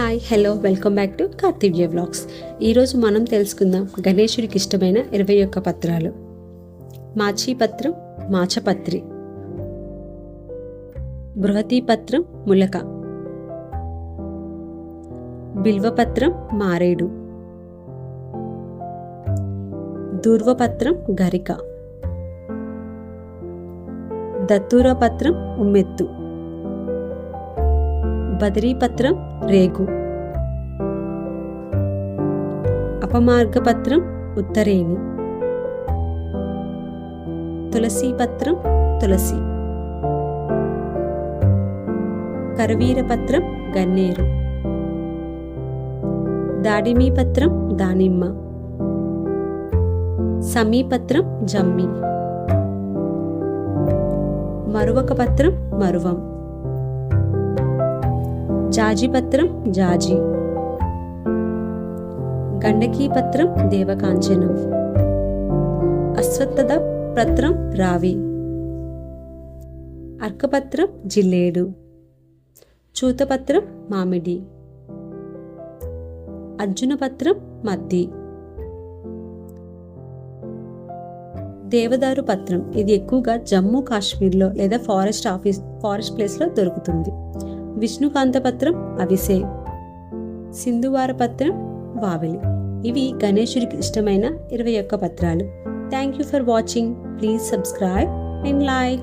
Hi hello welcome back to Karthivya vlogs ఈరోజు మనం తెలుసుకుందాం గణేశుడికి ఇష్టమైన ఇరవై ఒక్క పత్రాలు. మాచీపత్రం మాచపత్రి. బృహతీపత్రం ములక. బిల్వపత్రం మారేడు. దూర్వపత్రం గరిక. దత్తూరపత్రం ఉమ్మెత్తు. బదిరీపత్రం రేగు. అపమార్గపత్రం ఉత్తరేణి. తులసీపత్రం తులసి. కరవీరపత్రం గన్నేరు. దాడిమీపత్రం దానిమ్మ. సమీపత్రం జమ్మి. మరువక పత్రం మరువం. జాజిపత్రం జాజి. గండకీపత్రం దేవకాంచనం. అశ్వత్థద పత్రం రావి. అర్కపత్రం జిల్లేడు. చూతపత్రం మామిడి. అర్జునపత్రం మద్ది. దేవదారు పత్రం. ఇది ఎక్కువగా జమ్మూ కాశ్మీర్లో లేదా ఫారెస్ట్ ఆఫీస్ ఫారెస్ట్ ప్లేస్లో దొరుకుతుంది. విష్ణుకాంత పత్రం అవిసే. సింధువార పత్రం వావిలి. ఇవి గణేశుడికి ఇష్టమైన ఇరవై ఒక్క పత్రాలు. Thank you for watching please subscribe and like